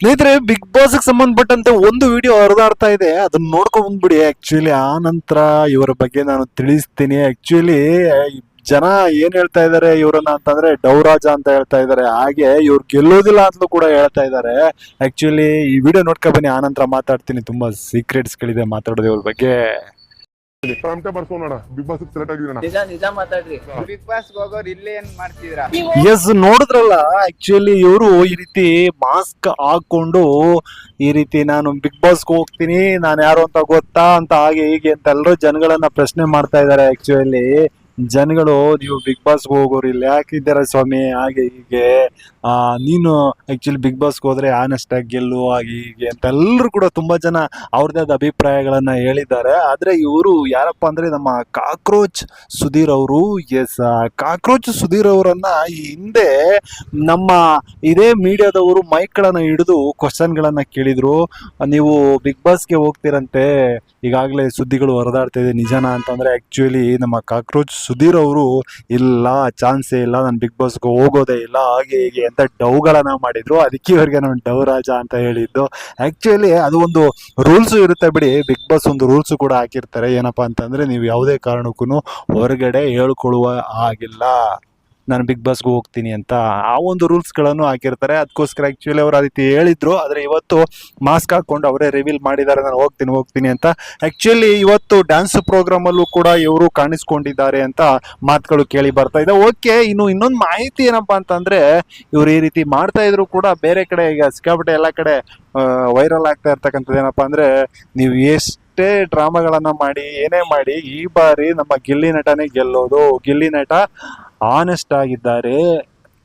ಸ್ನೇಹಿತರೆ big boss ಸಂಬಂಧಪಟ್ಟಂತೆ ಒಂದು ವಿಡಿಯೋ ಹರಿದಾಡ್ತಾ ಇದೆ. ಅದನ್ನ ನೋಡ್ಕೊಂಡ್ ಬಂದ್ಬಿಡಿ. ಆಕ್ಚುಲಿ ಆ ನಂತರ ಇವರ ಬಗ್ಗೆ ನಾನು ತಿಳಿಸ್ತೀನಿ. ಆಕ್ಚುಲಿ ಜನ ಏನ್ ಹೇಳ್ತಾ ಇದಾರೆ ಇವರನ್ನ ಅಂತಂದ್ರೆ, ಡೌರಾಜ ಅಂತ ಹೇಳ್ತಾ ಇದಾರೆ. ಹಾಗೆ ಇವ್ರು ಗೆಲ್ಲೋದಿಲ್ಲ ಅಂತಲೂ ಕೂಡ ಹೇಳ್ತಾ ಇದಾರೆ. ಆಕ್ಚುಲಿ ಈ ವಿಡಿಯೋ ನೋಡ್ಕೊ ಬನ್ನಿ. ಆನಂತರ ಮಾತಾಡ್ತೀನಿ. ತುಂಬಾ ಸೀಕ್ರೆಟ್ಸ್ ಗಳಿದೆ ಮಾತಾಡೋದು ಇವ್ರ ಬಗ್ಗೆ. ಟಮಟೆ ಬರ್ಸೋಣ ಬಿಗ್ ಬಾಸ್ ಸೆಲೆಕ್ಟ್ ಆಗಿದ್ದೀರಣ್ಣ ನಿಜ ನಿಜ ಮಾತಾಡ್ರಿ. ಬಿಗ್ ಬಾಸ್ ಹೋಗೋರು ಇಲ್ಲೇ ಏನ್ ಮಾಡ್ತಿದ್ರ ಎಸ್ ನೋಡಿದ್ರಲ್ಲ ಆಕ್ಚುಲಿ ಇವರು ಈ ರೀತಿ ಮಾಸ್ಕ್ ಹಾಕೊಂಡು ಈ ರೀತಿ ನಾನು ಬಿಗ್ ಬಾಸ್ಗೆ ಹೋಗ್ತೀನಿ ನಾನು ಯಾರು ಅಂತ ಗೊತ್ತಾ ಅಂತ ಹಾಗೆ ಹೀಗೆ ಅಂತ ಎಲ್ಲರೂ ಜನಗಳನ್ನ ಪ್ರಶ್ನೆ ಮಾಡ್ತಾ ಇದ್ದಾರೆ ಆಕ್ಚುಲಿ ಜನಗಳು, ನೀವು ಬಿಗ್ ಬಾಸ್ಗೆ ಹೋಗೋರು ಇಲ್ಲಿ ಸ್ವಾಮಿ? ಹಾಗೆ ಹೀಗೆ. ನೀನು ಆ್ಯಕ್ಚುಲಿ ಬಿಗ್ ಬಾಸ್ಗೆ ಹೋದ್ರೆ ಆನೆಸ್ಟ್ ಆಗಿ ಗೆಲ್ಲು, ಹಾಗೆ ಹೀಗೆ ಅಂತ ಎಲ್ಲರೂ ಕೂಡ ತುಂಬಾ ಜನ ಅವ್ರದೇ ಆದ ಅಭಿಪ್ರಾಯಗಳನ್ನು ಹೇಳಿದ್ದಾರೆ. ಆದರೆ ಇವರು ಯಾರಪ್ಪ ಅಂದರೆ ನಮ್ಮ ಕಾಕ್ರೋಚ್ ಸುಧೀರ್ ಅವರು. ಎಸ್ ಕಾಕ್ರೋಚ್ ಸುಧೀರ್ ಅವರನ್ನು ಈ ಹಿಂದೆ ನಮ್ಮ ಇದೇ ಮೀಡಿಯಾದವರು ಮೈಕ್ಗಳನ್ನು ಹಿಡಿದು ಕ್ವಶನ್ಗಳನ್ನು ಕೇಳಿದ್ರು. ನೀವು ಬಿಗ್ ಬಾಸ್ಗೆ ಹೋಗ್ತೀರಂತೆ. ಈಗಾಗಲೇ ಸುದ್ದಿಗಳು ಹೊರದಾಡ್ತಾ ಇದೆ. ನಿಜನಾ ಅಂತಂದರೆ ಆಕ್ಚುಲಿ ನಮ್ಮ ಕಾಕ್ರೋಚ್ ಸುಧೀರ್ ಅವರು ಇಲ್ಲ, ಚಾನ್ಸೇ ಇಲ್ಲ, ನಾನು ಬಿಗ್ ಬಾಸ್ಗೆ ಹೋಗೋದೇ ಇಲ್ಲ, ಹಾಗೆ ಹೀಗೆ ಅಂತ ಡೌಗಳನ್ನ ಮಾಡಿದ್ರು. ಅದಕ್ಕೆ ಇವರಿಗೆ ನಾನು ಡವ್ ರಾಜ ಅಂತ ಹೇಳಿದ್ದು. ಆಕ್ಚುಲಿ ಅದು ಒಂದು ರೂಲ್ಸ್ ಇರುತ್ತೆ ಬಿಡಿ. ಬಿಗ್ ಬಾಸ್ ಒಂದು ರೂಲ್ಸ್ ಕೂಡ ಹಾಕಿರ್ತಾರೆ. ಏನಪ್ಪಾ ಅಂತಂದ್ರೆ ನೀವು ಯಾವುದೇ ಕಾರಣಕ್ಕೂ ಹೊರಗಡೆ ಹೇಳ್ಕೊಳ್ಳುವ ಹಾಗಿಲ್ಲ. ನಾನು ಬಿಗ್ ಬಾಸ್ಗೂ ಹೋಗ್ತೀನಿ ಅಂತ ಆ ಒಂದು ರೂಲ್ಸ್ಗಳನ್ನು ಹಾಕಿರ್ತಾರೆ. ಅದಕ್ಕೋಸ್ಕರ ಆ್ಯಕ್ಚುಲಿ ಅವರು ಆ ರೀತಿ ಹೇಳಿದ್ರು. ಆದರೆ ಇವತ್ತು ಮಾಸ್ಕ್ ಹಾಕ್ಕೊಂಡು ಅವರೇ ರಿವೀಲ್ ಮಾಡಿದ್ದಾರೆ. ನಾನು ಹೋಗ್ತೀನಿ ಹೋಗ್ತೀನಿ ಅಂತ. ಆ್ಯಕ್ಚುಲಿ ಇವತ್ತು ಡ್ಯಾನ್ಸ್ ಪ್ರೋಗ್ರಾಮಲ್ಲೂ ಕೂಡ ಇವರು ಕಾಣಿಸ್ಕೊಂಡಿದ್ದಾರೆ ಅಂತ ಮಾತುಗಳು ಕೇಳಿ ಬರ್ತಾ ಇದೆ. ಓಕೆ ಇನ್ನು ಇನ್ನೊಂದು ಮಾಹಿತಿ ಏನಪ್ಪಾ ಅಂತಂದರೆ, ಇವ್ರು ಈ ರೀತಿ ಮಾಡ್ತಾ ಇದ್ರು ಕೂಡ ಬೇರೆ ಕಡೆ ಈಗ ಸಿಕ್ಕಾಪಟ್ಟೆ ಎಲ್ಲ ಕಡೆ ವೈರಲ್ ಆಗ್ತಾ ಇರ್ತಕ್ಕಂಥದ್ದು ಏನಪ್ಪಾ ಅಂದ್ರೆ, ನೀವು ಎಷ್ಟು ಡ್ರಾಮಾಗಳನ್ನ ಮಾಡಿ, ಏನೇ ಮಾಡಿ, ಈ ಬಾರಿ ನಮ್ಮ ಗಿಲ್ಲಿ ನಟನೇ ಗೆಲ್ಲೋದು. ಗಿಲ್ಲಿ ನಟ ಆನೆಸ್ಟ್ ಆಗಿದ್ದಾರೆ.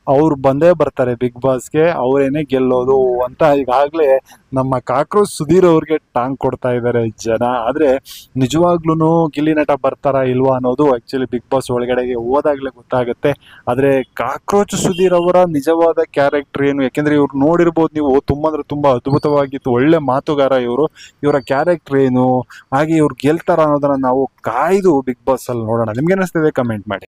ಅವ್ರು ಬಂದೇ ಬರ್ತಾರೆ ಬಿಗ್ ಬಾಸ್ಗೆ ಅವರೇನೇ ಗೆಲ್ಲೋದು ಅಂತ ಈಗಾಗಲೇ ನಮ್ಮ ಕಾಕ್ರೋಚ್ ಸುಧೀರ್ ಅವ್ರಿಗೆ ಟಾಂಗ್ ಕೊಡ್ತಾ ಇದ್ದಾರೆ ಜನ. ಆದರೆ ನಿಜವಾಗ್ಲೂ ಗಿಲ್ಲಿ ನಟ ಬರ್ತಾರಾ ಇಲ್ವಾ ಅನ್ನೋದು ಆಕ್ಚುಲಿ ಬಿಗ್ ಬಾಸ್ ಒಳಗಡೆಗೆ ಹೋದಾಗಲೇ ಗೊತ್ತಾಗುತ್ತೆ. ಆದರೆ ಕಾಕ್ರೋಚ್ ಸುಧೀರ್ ಅವರ ನಿಜವಾದ ಕ್ಯಾರೆಕ್ಟರ್ ಏನು? ಯಾಕೆಂದರೆ ಇವ್ರು ನೋಡಿರ್ಬೋದು ನೀವು, ತುಂಬ ಅಂದರೆ ತುಂಬಾ ಅದ್ಭುತವಾಗಿತ್ತು, ಒಳ್ಳೆ ಮಾತುಗಾರ ಇವರು. ಇವರ ಕ್ಯಾರೆಕ್ಟರ್ ಏನು? ಹಾಗೆ ಇವ್ರು ಗೆಲ್ತಾರ ಅನ್ನೋದನ್ನ ನಾವು ಕಾಯ್ದು ಬಿಗ್ ಬಾಸಲ್ಲಿ ನೋಡೋಣ. ನಿಮ್ಗೆ ಅನಿಸ್ತಿದೆ? ಕಮೆಂಟ್ ಮಾಡಿ.